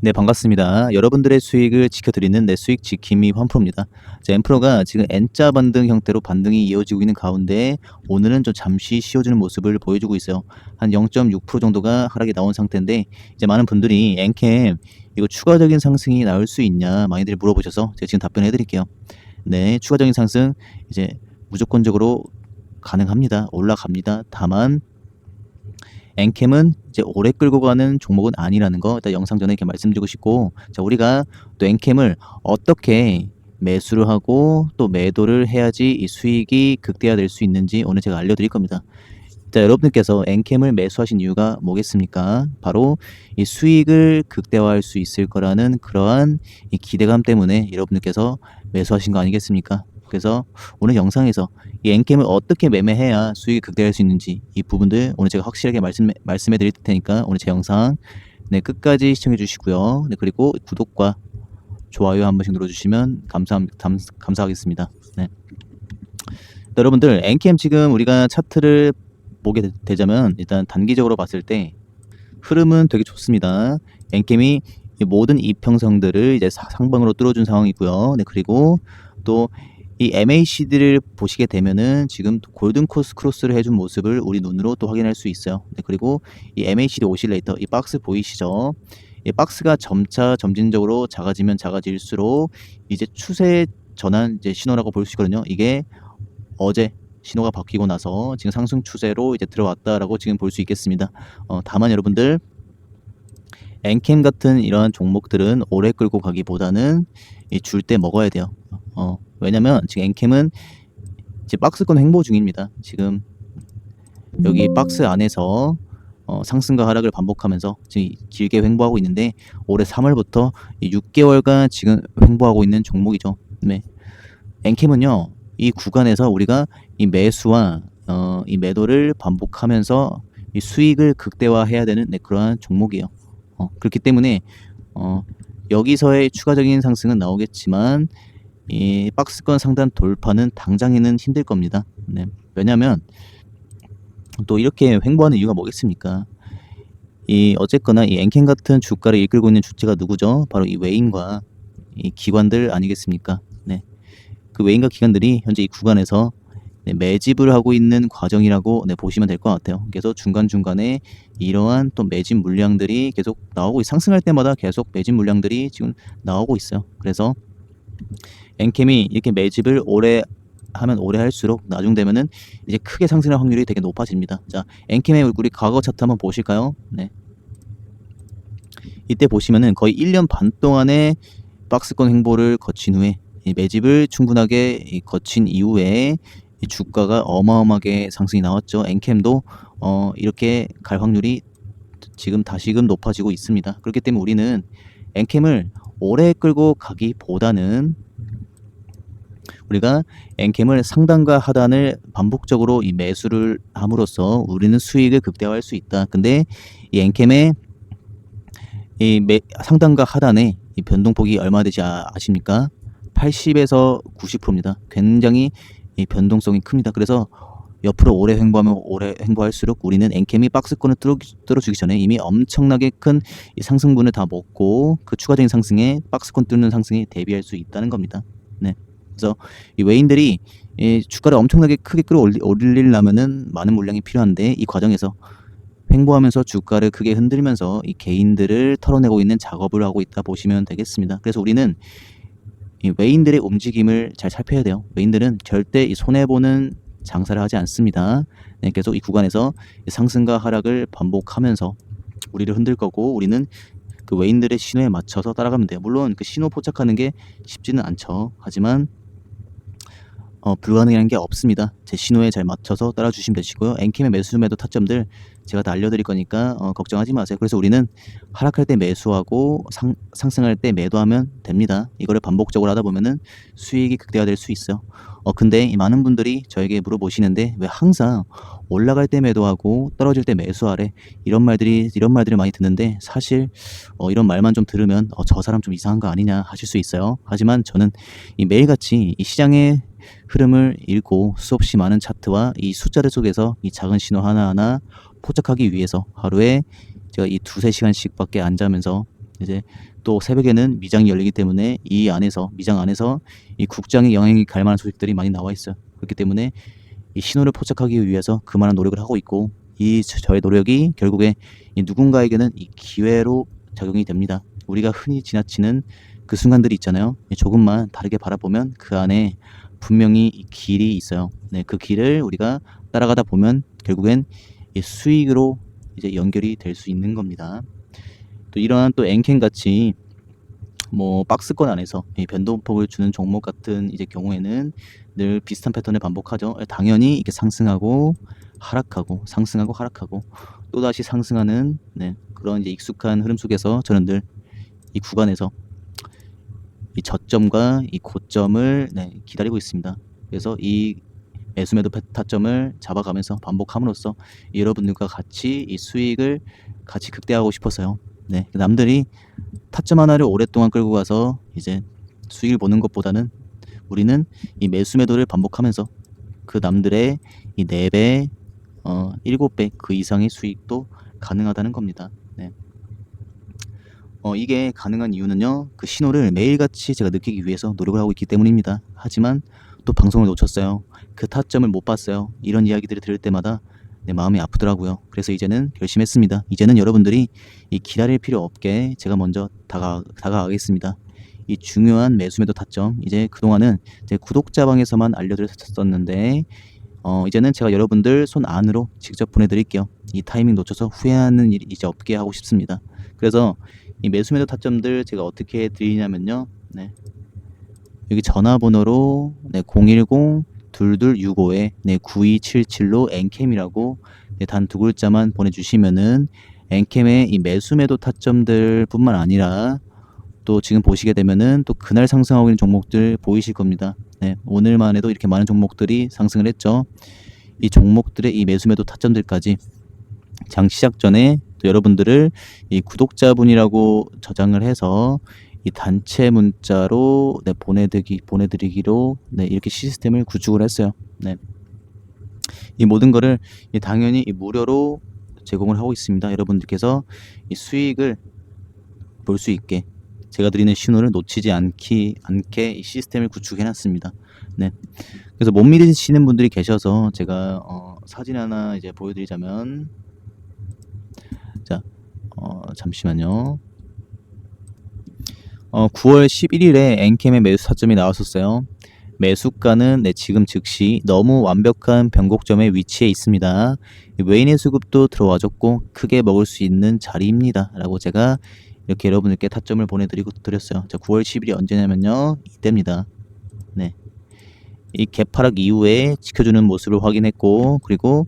네, 반갑습니다. 여러분들의 수익을 지켜드리는 내 수익 지킴이 환프로입니다. 자, 엠프로가 지금 N자 반등 형태로 반등이 이어지고 있는 가운데 오늘은 좀 잠시 쉬어주는 모습을 보여주고 있어요. 한 0.6% 정도가 하락이 나온 상태인데 이제 많은 분들이 엔캠 이거 추가적인 상승이 나올 수 있냐 많이들 물어보셔서 제가 지금 답변해 드릴게요. 네, 추가적인 상승 이제 무조건적으로 가능합니다. 올라갑니다. 다만 엔캠은 이제 오래 끌고 가는 종목은 아니라는 거 일단 영상 전에 이렇게 말씀드리고 싶고 자 우리가 또 엔캠을 어떻게 매수를 하고 또 매도를 해야지 이 수익이 극대화될 수 있는지 오늘 제가 알려드릴 겁니다. 자 여러분들께서 엔캠을 매수하신 이유가 뭐겠습니까? 바로 이 수익을 극대화할 수 있을 거라는 그러한 이 기대감 때문에 여러분들께서 매수하신 거 아니겠습니까? 그래서 오늘 영상에서 이 엔캠을 어떻게 매매해야 수익이 극대화할 수 있는지 이 부분들 오늘 제가 확실하게 말씀 말씀해 드릴 테니까 오늘 제 영상 네 끝까지 시청해 주시고요. 네 그리고 구독과 좋아요 한 번씩 눌러주시면 감사 감, 감사하겠습니다. 네. 여러분들 엔캠 지금 우리가 차트를 보게 되- 되자면 일단 단기적으로 봤을 때 흐름은 되게 좋습니다. 엔캠이 이 모든 이평선들을 이제 사- 상방으로 뚫어준 상황이고요. 네 그리고 또 이 MACD를 보시게 되면은 지금 골든 코스 크로스를 해준 모습을 우리 눈으로 또 확인할 수 있어요. 네, 그리고 이 MACD 오실레이터 이 박스 보이시죠? 이 박스가 점차 점진적으로 작아지면 작아질수록 이제 추세 전환 이제 신호라고 볼 수 있거든요. 이게 어제 신호가 바뀌고 나서 지금 상승 추세로 이제 들어왔다라고 지금 볼 수 있겠습니다. 어, 다만 여러분들 엔캠 같은 이러한 종목들은 오래 끌고 가기보다는 줄 때 먹어야 돼요. 어, 왜냐면 지금 엔캠은 이제 박스권 횡보 중입니다. 지금 여기 박스 안에서 어, 상승과 하락을 반복하면서 지금 길게 횡보하고 있는데 올해 3월부터 6개월간 지금 횡보하고 있는 종목이죠. 네. 엔캠은요 이 구간에서 우리가 이 매수와 어, 이 매도를 반복하면서 이 수익을 극대화해야 되는 네, 그러한 종목이에요. 어, 그렇기 때문에 어, 여기서의 추가적인 상승은 나오겠지만 이 박스권 상단 돌파는 당장에는 힘들 겁니다. 네. 왜냐하면 또 이렇게 횡보하는 이유가 뭐겠습니까? 이 어쨌거나 이 엔캔 같은 주가를 이끌고 있는 주체가 누구죠? 바로 이 외인과 이 기관들 아니겠습니까? 네. 그 외인과 기관들이 현재 이 구간에서 네, 매집을 하고 있는 과정이라고 네, 보시면 될 것 같아요. 그래서 중간중간에 이러한 또 매집 물량들이 계속 나오고 있- 상승할 때마다 계속 매집 물량들이 지금 나오고 있어요. 그래서 엔캠이 이렇게 매집을 오래 하면 오래 할수록 나중 되면은 이제 크게 상승할 확률이 되게 높아집니다. 자, 엔캠의 우리 과거 차트 한번 보실까요? 네. 이때 보시면은 거의 1년 반 동안의 박스권 횡보를 거친 후에 이 매집을 충분하게 이 거친 이후에 이 주가가 어마어마하게 상승이 나왔죠. 엔캠도 어, 이렇게 갈 확률이 지금 다시금 높아지고 있습니다. 그렇기 때문에 우리는 엔캠을 오래 끌고 가기보다는 우리가 엔캠을 상단과 하단을 반복적으로 이 매수를 함으로써 우리는 수익을 극대화할 수 있다. 근데 이 엔캠의 이 매, 상단과 하단의 이 변동폭이 얼마 되지 아, 아십니까? 80에서 90%입니다. 굉장히 이 변동성이 큽니다. 그래서 옆으로 오래 횡보하면 오래 횡보할수록 우리는 엔캠이 박스권을 뚫어, 뚫어주기 전에 이미 엄청나게 큰이 상승분을 다 먹고 그 추가적인 상승에 박스권 뚫는 상승에 대비할 수 있다는 겁니다. 네. 그래서 이 외인들이 이 주가를 엄청나게 크게 끌어올리려면은 많은 물량이 필요한데 이 과정에서 횡보하면서 주가를 크게 흔들면서 이 개인들을 털어내고 있는 작업을 하고 있다 보시면 되겠습니다. 그래서 우리는 이 외인들의 움직임을 잘 살펴야 돼요. 외인들은 절대 이 손해 보는 장사를 하지 않습니다. 네, 계속 이 구간에서 이 상승과 하락을 반복하면서 우리를 흔들 거고 우리는 그 외인들의 신호에 맞춰서 따라가면 돼요. 물론 그 신호 포착하는 게 쉽지는 않죠. 하지만 어, 불가능한 게 없습니다. 제 신호에 잘 맞춰서 따라주시면 되시고요. 엔캠의 매수 매도 타점들 제가 다 알려드릴 거니까 어, 걱정하지 마세요. 그래서 우리는 하락할 때 매수하고 상, 상승할 때 매도하면 됩니다. 이거를 반복적으로 하다 보면은 수익이 극대화될 수 있어요. 어, 근데 이 많은 분들이 저에게 물어보시는데 왜 항상 올라갈 때 매도하고 떨어질 때 매수하래 이런 말들이 이런 말들을 많이 듣는데 사실 어, 이런 말만 좀 들으면 어, 저 사람 좀 이상한 거 아니냐 하실 수 있어요. 하지만 저는 이 매일같이 이 시장의 흐름을 읽고 수없이 많은 차트와 이 숫자들 속에서 이 작은 신호 하나하나 포착하기 위해서 하루에 제가 이 두세 시간씩밖에 안 자면서 이제 또 새벽에는 미장이 열리기 때문에 이 안에서 미장 안에서 이 국장의 영향이 갈 만한 소식들이 많이 나와 있어요. 그렇기 때문에 이 신호를 포착하기 위해서 그만한 노력을 하고 있고 이 저- 저의 노력이 결국에 이 누군가에게는 이 기회로 작용이 됩니다. 우리가 흔히 지나치는 그 순간들이 있잖아요. 이 조금만 다르게 바라보면 그 안에 분명히 이 길이 있어요. 네, 그 길을 우리가 따라가다 보면 결국엔 이 수익으로 이제 연결이 될 수 있는 겁니다. 또 이러한 또 엔캔 같이 뭐 박스권 안에서 이 변동폭을 주는 종목 같은 이제 경우에는 늘 비슷한 패턴을 반복하죠. 당연히 이렇게 상승하고 하락하고 상승하고 하락하고 또 다시 상승하는 네, 그런 이제 익숙한 흐름 속에서 저는 늘 이 구간에서 이 저점과 이 고점을 네, 기다리고 있습니다. 그래서 이 매수매도 패- 타점을 잡아가면서 반복함으로써 여러분들과 같이 이 수익을 같이 극대화하고 싶어서요. 네, 남들이 타점 하나를 오랫동안 끌고 가서 이제 수익을 보는 것보다는 우리는 이 매수 매도를 반복하면서 그 남들의 이 4배, 어, 7배 그 이상의 수익도 가능하다는 겁니다. 네. 어, 이게 가능한 이유는요, 그 신호를 매일같이 제가 느끼기 위해서 노력을 하고 있기 때문입니다. 하지만 또 방송을 놓쳤어요. 그 타점을 못 봤어요. 이런 이야기들을 들을 때마다 내 마음이 아프더라고요. 그래서 이제는 결심했습니다. 이제는 여러분들이 이 기다릴 필요 없게 제가 먼저 다가, 다가가겠습니다. 이 중요한 매수매도 타점 이제 그동안은 제 구독자 방에서만 알려드렸었는데 어, 이제는 제가 여러분들 손 안으로 직접 보내드릴게요. 이 타이밍 놓쳐서 후회하는 일이 이제 없게 하고 싶습니다. 그래서 이 매수매도 타점들 제가 어떻게 드리냐면요. 네. 여기 전화번호로 네, 010 2265에 네, 9277로 엔캠이라고 네, 단두 글자만 보내주시면은 엔캠의 이 매수매도 타점들 뿐만 아니라 또 지금 보시게 되면은 또 그날 상승하고 있는 종목들 보이실 겁니다. 네, 오늘만 해도 이렇게 많은 종목들이 상승을 했죠. 이 종목들의 이 매수매도 타점들까지 장 시작 전에 또 여러분들을 이 구독자분이라고 저장을 해서 이 단체 문자로 네, 보내드기 보내드리기로 네, 이렇게 시스템을 구축을 했어요. 네. 이 모든 거를 이 당연히 이 무료로 제공을 하고 있습니다. 여러분들께서 이 수익을 볼 수 있게 제가 드리는 신호를 놓치지 않기 않게 이 시스템을 구축해 놨습니다. 네. 그래서 못 믿으시는 분들이 계셔서 제가 어, 사진 하나 이제 보여드리자면 자 어, 잠시만요. 어, 9월 11일에 엔캠의 매수 타점이 나왔었어요. 매수가는 네, 지금 즉시 너무 완벽한 변곡점에 위치해 있습니다. 외인의 수급도 들어와줬고 크게 먹을 수 있는 자리입니다. 라고 제가 이렇게 여러분들께 타점을 보내드리고 드렸어요. 자, 9월 10일이 언제냐면요. 이때입니다. 네. 이 개파락 이후에 지켜주는 모습을 확인했고 그리고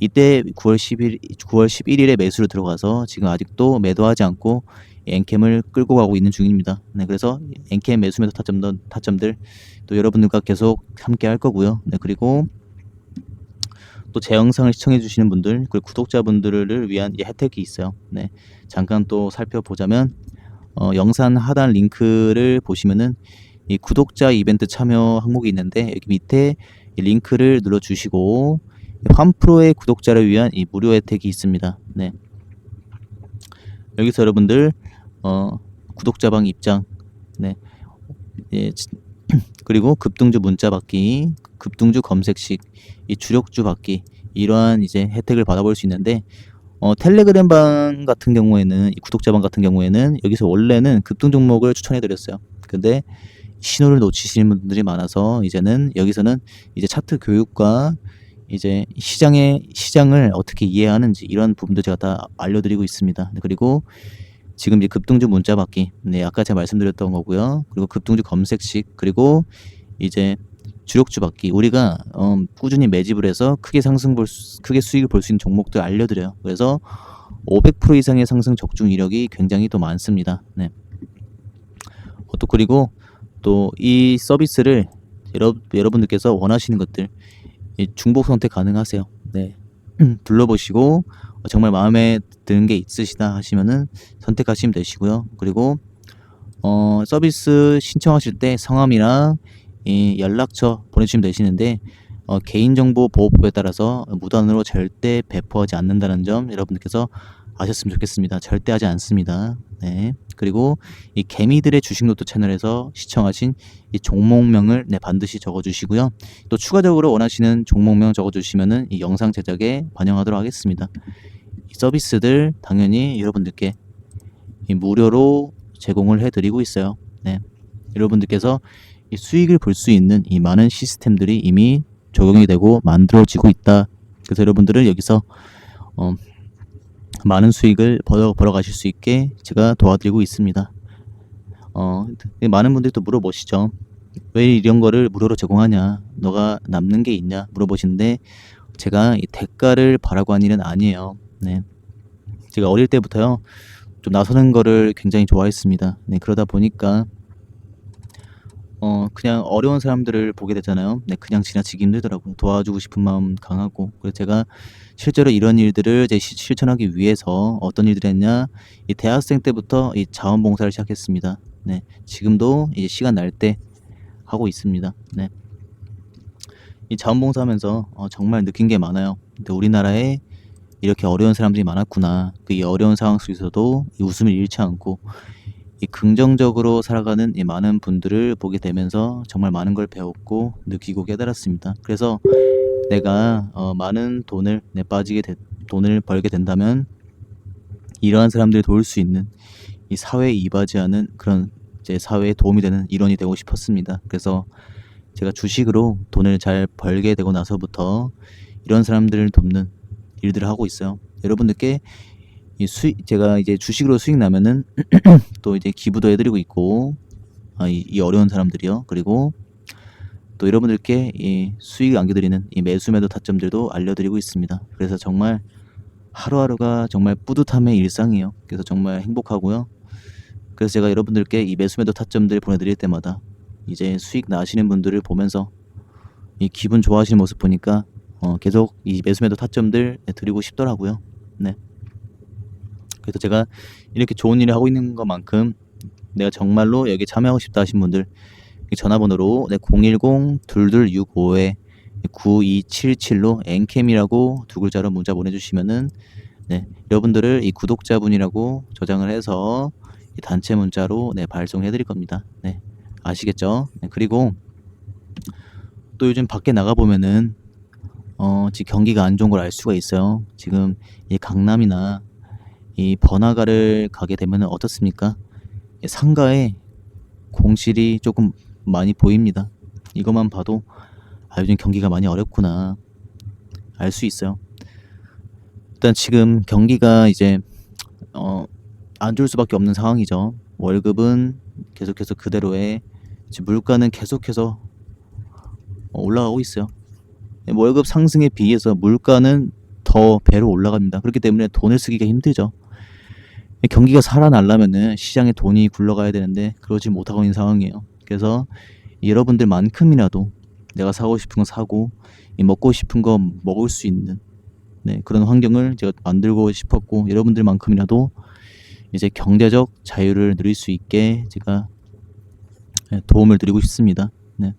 이때 9월 10일 9월 11일에 매수로 들어가서 지금 아직도 매도하지 않고 엔캠을 끌고 가고 있는 중입니다. 네, 그래서 엔캠 매수 매도 타점들 타점들 또 여러분들과 계속 함께 할 거고요. 네, 그리고 또 제 영상을 시청해 주시는 분들 그리고 구독자분들을 위한 이 혜택이 있어요. 네, 잠깐 또 살펴보자면 어, 영상 하단 링크를 보시면은 이 구독자 이벤트 참여 항목이 있는데 여기 밑에 이 링크를 눌러 주시고 환프로의 구독자를 위한 이 무료 혜택이 있습니다. 네. 여기서 여러분들 어, 구독자방 입장, 네, 예, 지- 그리고 급등주 문자 받기, 급등주 검색식, 이 주력주 받기 이러한 이제 혜택을 받아볼 수 있는데 어, 텔레그램 방 같은 경우에는 이 구독자 방 같은 경우에는 여기서 원래는 급등 종목을 추천해 드렸어요. 근데 신호를 놓치시는 분들이 많아서 이제는 여기서는 이제 차트 교육과 이제 시장의 시장을 어떻게 이해하는지 이런 부분도 제가 다 알려드리고 있습니다. 그리고 지금 이제 급등주 문자 받기, 네 아까 제가 말씀드렸던 거고요. 그리고 급등주 검색식 그리고 이제 주력주 받기 우리가 어, 꾸준히 매집을 해서 크게 상승 볼 수, 크게 수익을 볼 수 있는 종목들 알려드려요. 그래서 500% 이상의 상승 적중 이력이 굉장히 또 많습니다. 네. 어, 또 그리고 또 이 서비스를 여러, 여러분들께서 원하시는 것들 이 중복 선택 가능하세요. 네. 둘러보시고 어, 정말 마음에 드는 게 있으시다 하시면은 선택하시면 되시고요. 그리고 어, 서비스 신청하실 때 성함이랑 이 연락처 보내주시면 되시는데 어, 개인정보 보호법에 따라서 무단으로 절대 배포하지 않는다는 점 여러분들께서 아셨으면 좋겠습니다. 절대 하지 않습니다. 네. 그리고 이 개미들의 주식노트 채널에서 시청하신 이 종목명을 네, 반드시 적어주시고요. 또 추가적으로 원하시는 종목명 적어주시면은 이 영상 제작에 반영하도록 하겠습니다. 이 서비스들 당연히 여러분들께 이 무료로 제공을 해드리고 있어요. 네. 여러분들께서 이 수익을 볼 수 있는 이 많은 시스템들이 이미 적용이 되고 만들어지고 있다. 그래서 여러분들을 여기서 어, 많은 수익을 벌어, 벌어가실 수 있게 제가 도와드리고 있습니다. 어, 많은 분들이 또 물어보시죠. 왜 이런 거를 무료로 제공하냐? 너가 남는 게 있냐? 물어보시는데 제가 이 대가를 바라고 한 일은 아니에요. 네. 제가 어릴 때부터요. 좀 나서는 거를 굉장히 좋아했습니다. 네, 그러다 보니까 어, 그냥 어려운 사람들을 보게 되잖아요. 네, 그냥 지나치기 힘들더라고요. 도와주고 싶은 마음 강하고. 그래서 제가 실제로 이런 일들을 이제 시- 실천하기 위해서 어떤 일들을 했냐. 이 대학생 때부터 이 자원봉사를 시작했습니다. 네, 지금도 이제 시간 날 때 하고 있습니다. 네. 이 자원봉사 하면서 어, 정말 느낀 게 많아요. 근데 우리나라에 이렇게 어려운 사람들이 많았구나. 그 이 어려운 상황 속에서도 이 웃음을 잃지 않고 이 긍정적으로 살아가는 이 많은 분들을 보게 되면서 정말 많은 걸 배웠고 느끼고 깨달았습니다. 그래서 내가 어, 많은 돈을 내 빠지게 되, 돈을 벌게 된다면 이러한 사람들을 도울 수 있는 이 사회에 이바지하는 그런 이제 사회에 도움이 되는 일원이 되고 싶었습니다. 그래서 제가 주식으로 돈을 잘 벌게 되고 나서부터 이런 사람들을 돕는 일들을 하고 있어요. 여러분들께 이 수익 제가 이제 주식으로 수익 나면은 또 이제 기부도 해드리고 있고 아, 이, 이 어려운 사람들이요. 그리고 또 여러분들께 이 수익을 안겨드리는 이 매수매도 타점들도 알려드리고 있습니다. 그래서 정말 하루하루가 정말 뿌듯함의 일상이에요. 그래서 정말 행복하고요. 그래서 제가 여러분들께 이 매수매도 타점들 보내드릴 때마다 이제 수익 나시는 분들을 보면서 이 기분 좋아하시는 모습 보니까 어, 계속 이 매수매도 타점들 드리고 싶더라고요. 네. 그래서 제가 이렇게 좋은 일을 하고 있는 것만큼 내가 정말로 여기 참여하고 싶다 하신 분들 이 전화번호로 네, 010-2265에 9277로 엔캠이라고 두 글자로 문자 보내주시면은 네, 여러분들을 이 구독자분이라고 저장을 해서 이 단체 문자로 네, 발송해 드릴 겁니다. 네, 아시겠죠? 네, 그리고 또 요즘 밖에 나가 보면은 어, 지금 경기가 안 좋은 걸 알 수가 있어요. 지금 이 강남이나 이 번화가를 가게 되면 어떻습니까? 이 상가에 공실이 조금 많이 보입니다. 이것만 봐도 아, 요즘 경기가 많이 어렵구나 알 수 있어요. 일단 지금 경기가 이제 어, 안 좋을 수밖에 없는 상황이죠. 월급은 계속해서 그대로에 물가는 계속해서 어, 올라가고 있어요. 월급 상승에 비해서 물가는 더 배로 올라갑니다. 그렇기 때문에 돈을 쓰기가 힘들죠. 경기가 살아나려면은 시장에 돈이 굴러가야 되는데 그러지 못하고 있는 상황이에요. 그래서 여러분들만큼이라도 내가 사고 싶은 거 사고 이 먹고 싶은 거 먹을 수 있는 네, 그런 환경을 제가 만들고 싶었고 여러분들만큼이라도 이제 경제적 자유를 누릴 수 있게 제가 네, 도움을 드리고 싶습니다. 네.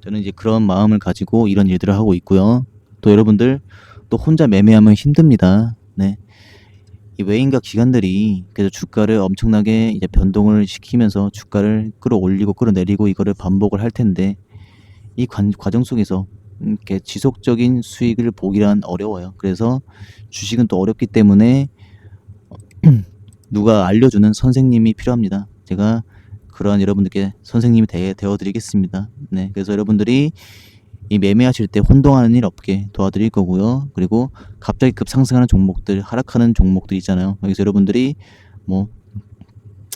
저는 이제 그런 마음을 가지고 이런 일들을 하고 있고요. 또 여러분들 또 혼자 매매하면 힘듭니다. 네. 이 외인과 기관들이 그래서 주가를 엄청나게 이제 변동을 시키면서 주가를 끌어올리고 끌어내리고 이거를 반복을 할 텐데 이 관, 과정 속에서 이렇게 지속적인 수익을 보기란 어려워요. 그래서 주식은 또 어렵기 때문에 누가 알려주는 선생님이 필요합니다. 제가 그러한 여러분들께 선생님이 되, 되어드리겠습니다. 네, 그래서 여러분들이 이 매매하실 때 혼동하는 일 없게 도와드릴 거고요. 그리고 갑자기 급상승하는 종목들, 하락하는 종목들 있잖아요. 여기서 여러분들이 뭐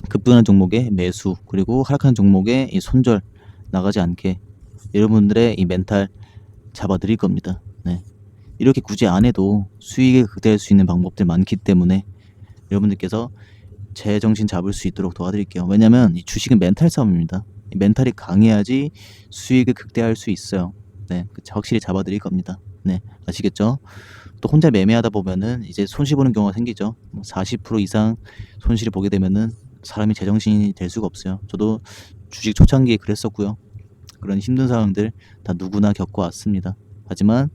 급등하는 종목에 매수, 그리고 하락하는 종목에 이 손절 나가지 않게 여러분들의 이 멘탈 잡아드릴 겁니다. 네. 이렇게 굳이 안 해도 수익에 극대할 수 있는 방법들 많기 때문에 여러분들께서 제 정신 잡을 수 있도록 도와드릴게요. 왜냐면 이 주식은 멘탈 싸움입니다. 이 멘탈이 강해야지 수익을 극대화할 수 있어요. 네, 그쵸. 확실히 잡아드릴 겁니다. 네, 아시겠죠? 또 혼자 매매하다 보면은 이제 손실 보는 경우가 생기죠. 뭐40% 이상 손실을 보게 되면은 사람이 제정신이 될 수가 없어요. 저도 주식 초창기에 그랬었고요. 그런 힘든 상황들 다 누구나 겪어왔습니다. 하지만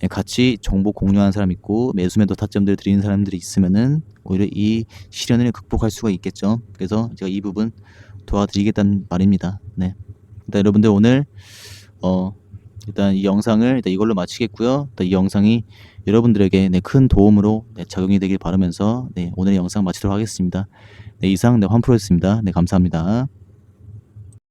네, 같이 정보 공유하는 사람 있고 매수매도 타점들을 드리는 사람들이 있으면은 오히려 이 시련을 극복할 수가 있겠죠. 그래서 제가 이 부분 도와드리겠다는 말입니다. 네. 일단 여러분들 오늘 어 일단 이 영상을 일단 이걸로 마치겠고요. 일단 이 영상이 여러분들에게 네, 큰 도움으로 네, 작용이 되길 바라면서 네, 오늘 의 영상 마치도록 하겠습니다. 네, 이상 네, 환프로였습니다. 네, 감사합니다.